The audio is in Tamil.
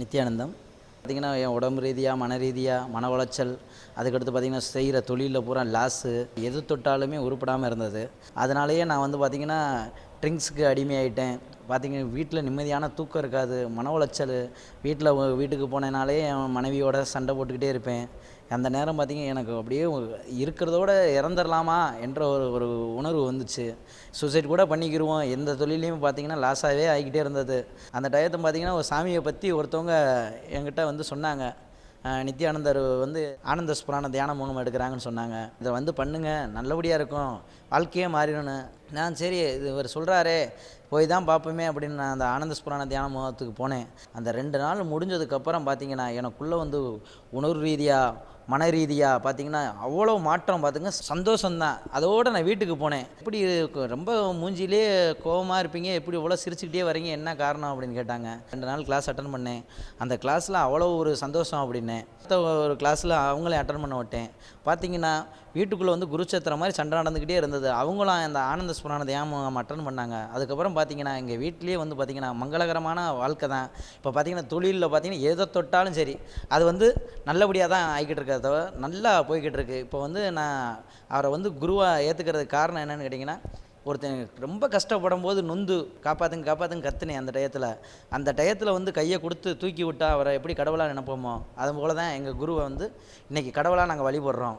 நித்யானந்தம் பார்த்திங்கன்னா என் உடம்பு ரீதியாக மன ரீதியாக மன உளைச்சல் அதுக்கடுத்து பார்த்திங்கன்னா செய்கிற தொழிலில் பூரா லாஸு எது தொட்டாலுமே உருப்படாமல் இருந்தது. அதனாலேயே நான் வந்து பார்த்திங்கன்னா ட்ரிங்க்ஸுக்கு அடிமையாயிட்டேன். பார்த்திங்கன்னா வீட்டில் நிம்மதியான தூக்கம் இருக்காது மன உளைச்சல். வீட்டில் வீட்டுக்கு போனேனாலே என் மனைவியோட சண்டை போட்டுக்கிட்டே இருப்பேன். அந்த நேரம் பார்த்திங்க எனக்கு அப்படியே இருக்கிறதோட இறந்துடலாமா என்ற ஒரு ஒரு உணர்வு வந்துச்சு. சூசைட் கூட பண்ணிக்கிடுவோம் எந்த தொழிலையும் பார்த்திங்கன்னா லாஸாகவே ஆகிக்கிட்டே இருந்தது. அந்த டயத்தை பார்த்திங்கன்னா ஒரு சாமியை பற்றி ஒருத்தவங்க என்கிட்ட வந்து சொன்னாங்க. நித்யானந்தர் வந்து ஆனந்த ஸ்புராண தியான முகம் எடுக்கிறாங்கன்னு சொன்னாங்க. இதை வந்து பண்ணுங்க நல்லபடியாக இருக்கும் வாழ்க்கையே மாறிடணும் நான் சரி இது இவர் சொல்கிறாரே போய் தான் பார்ப்போமே அப்படின்னு நான் அந்த ஆனந்த ஸ்புராண தியான முகத்துக்கு போனேன். அந்த ரெண்டு நாள் முடிஞ்சதுக்கப்புறம் பார்த்தீங்கன்னா எனக்குள்ளே வந்து உணர்வு ரீதியாக மன ரீதியாக பார்த்தீங்கன்னா அவ்வளோ மாற்றம் பார்த்துங்க சந்தோஷம்தான். அதோடு நான் வீட்டுக்கு போனேன். எப்படி ரொம்ப மூஞ்சிலே கோவமாக இருப்பீங்க. எப்படி இவ்வளோ சிரிச்சுக்கிட்டே வரீங்க? என்ன காரணம் அப்படின்னு கேட்டாங்க. ரெண்டு நாள் கிளாஸ் அட்டன் பண்ணேன். அந்த கிளாஸில் அவ்வளோ ஒரு சந்தோஷம் அப்படின்னேன். அடுத்த ஒரு கிளாஸில் அவங்களே அட்டன் பண்ண விட்டேன். பார்த்தீங்கன்னா வீட்டுக்குள்ளே வந்து குருச்சத்திரம் மாதிரி சண்டை நடந்துக்கிட்டே இருந்தது. அவங்களும் அந்த ஆனந்த ஸ்புரான ஏன் அட்டன் பண்ணாங்க. அதுக்கப்புறம் பார்த்தீங்கன்னா எங்கள் வீட்லேயே வந்து பார்த்திங்கன்னா மங்களகரமான வாழ்க்கை தான். இப்போ பார்த்திங்கன்னா தொழிலில் பார்த்திங்கன்னா எதை தொட்டாலும் சரி அது வந்து நல்லபடியாக தான் ஆகிக்கிட்டு இருக்கிறத தவிர நல்லா போய்கிட்டு இருக்குது இப்போ வந்து நான் அவரை வந்து குருவாக ஏற்றுக்கிறதுக்கு காரணம் என்னென்னு கேட்டிங்கன்னா ஒருத்தன் ரொம்ப கஷ்டப்படும் போது நொந்து காப்பாற்றுங்க காப்பாற்றுங்க கத்துனேன் அந்த டயத்தில். அந்த டயத்தில் வந்து கையை கொடுத்து தூக்கி விட்டால் அவரை எப்படி கடவுளாக நினைப்போமோ அது போல தான் எங்கள் குருவை வந்து இன்றைக்கி கடவுளாக நாங்கள் வழிபடுறோம்.